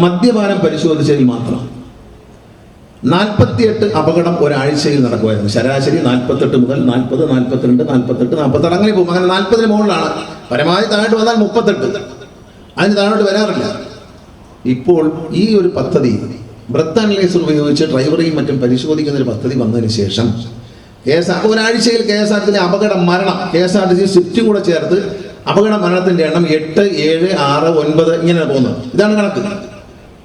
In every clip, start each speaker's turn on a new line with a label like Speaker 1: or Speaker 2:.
Speaker 1: മദ്യപാനം പരിശോധിച്ചതിൽ മാത്രം. നാൽപ്പത്തിയെട്ട് അപകടം ഒരാഴ്ചയിൽ നടക്കുമായിരുന്നു. ശരാശരി നാൽപ്പത്തെട്ട് മുതൽ നാൽപ്പത് നാൽപ്പത്തിരണ്ട് നാൽപ്പത്തെട്ട് നാൽപ്പത്തെട്ട് അങ്ങനെ പോകും. അങ്ങനെ നാൽപ്പതിന് മുകളിലാണ്. പരമാവധി താഴോട്ട് വന്നാൽ മുപ്പത്തെട്ട്. അതിന് താഴോട്ട് വരാറില്ല. ഇപ്പോൾ ഈ ഒരു പദ്ധതി ബ്രത്ത് അനലൈസർ ഉപയോഗിച്ച് ഡ്രൈവറെയും മറ്റും പരിശോധിക്കുന്ന ഒരു പദ്ധതി വന്നതിന് ശേഷം കെ എസ് ആർ ഒരാഴ്ചയിൽ കെ എസ് ആർ ടി അപകട മരണം K S R T C സ്വിഫ്റ്റും കൂടെ ചേർത്ത് അപകട മരണത്തിന്റെ എണ്ണം എട്ട് ഏഴ് ആറ് ഒൻപത് ഇങ്ങനെയാണ് പോകുന്നത്. ഇതാണ് കണക്ക്.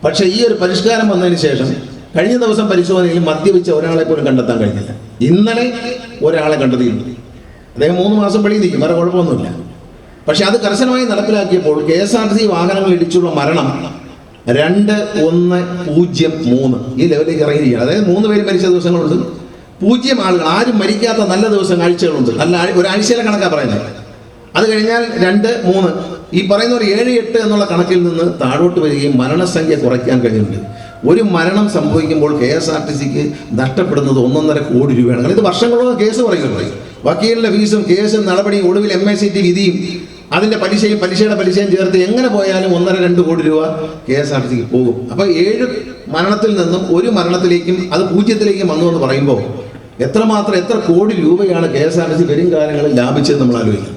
Speaker 1: പക്ഷേ ഈ ഒരു പരിഷ്കാരം വന്നതിന് ശേഷം കഴിഞ്ഞ ദിവസം പരിശോധനയിൽ മദ്യപിച്ച ഒരാളെ പോലും കണ്ടെത്താൻ കഴിഞ്ഞില്ല. ഇന്നലെ ഒരാളെ കണ്ടെത്തിയിട്ടുണ്ട്. അദ്ദേഹം മൂന്ന് മാസം വെളിയിൽ നിൽക്കും വേറെ കുഴപ്പമൊന്നുമില്ല. പക്ഷെ അത് കർശനമായി നടപ്പിലാക്കിയപ്പോൾ കെ എസ് ആർ സി വാഹനങ്ങൾ ഇടിച്ചുള്ള മരണം രണ്ട് ഒന്ന് പൂജ്യം മൂന്ന് ഈ ലെവലിലേക്ക് ഇറങ്ങിയിരിക്കുകയാണ്. അതായത് മൂന്ന് പേര് മരിച്ച ദിവസങ്ങളുണ്ട്. പൂജ്യം ആളുകൾ ആരും മരിക്കാത്ത നല്ല ദിവസം ആഴ്ചകളുണ്ട് നല്ല ഒരു ഒരാഴ്ചയിലെ കണക്കാണ് പറയുന്നത്. അത് കഴിഞ്ഞാൽ രണ്ട് മൂന്ന്. ഈ പറയുന്ന ഒരു ഏഴ് എട്ട് എന്നുള്ള കണക്കിൽ നിന്ന് താഴോട്ട് വരികയും മരണസംഖ്യ കുറയ്ക്കാൻ കഴിയുന്നുണ്ട്. ഒരു മരണം സംഭവിക്കുമ്പോൾ കെ എസ് ആർ ടി സിക്ക് നഷ്ടപ്പെടുന്നത് ഒന്നൊന്നര കോടി രൂപയാണ്. ഇത് വർഷങ്ങളോളം കേസ് പറയുന്നുണ്ട് വക്കീലിന്റെ ഫീസും കേസും നടപടിയും ഒടുവിൽ എം എ സി ടി വിധിയും അതിന്റെ പലിശയും പലിശയുടെ പലിശയും ചേർത്ത് എങ്ങനെ പോയാലും ഒന്നര രണ്ട് കോടി രൂപ കെ എസ് ആർ ടി സിക്ക് പോകും. അപ്പൊ ഏഴ് മരണത്തിൽ നിന്നും ഒരു മരണത്തിലേക്കും അത് പൂജ്യത്തിലേക്കും വന്നു എന്ന് പറയുമ്പോൾ എത്രമാത്രം എത്ര കോടി രൂപയാണ് K S R T C വരും കാലങ്ങളിൽ ലാഭിച്ചത് നമ്മൾ ആലോചിക്കണം.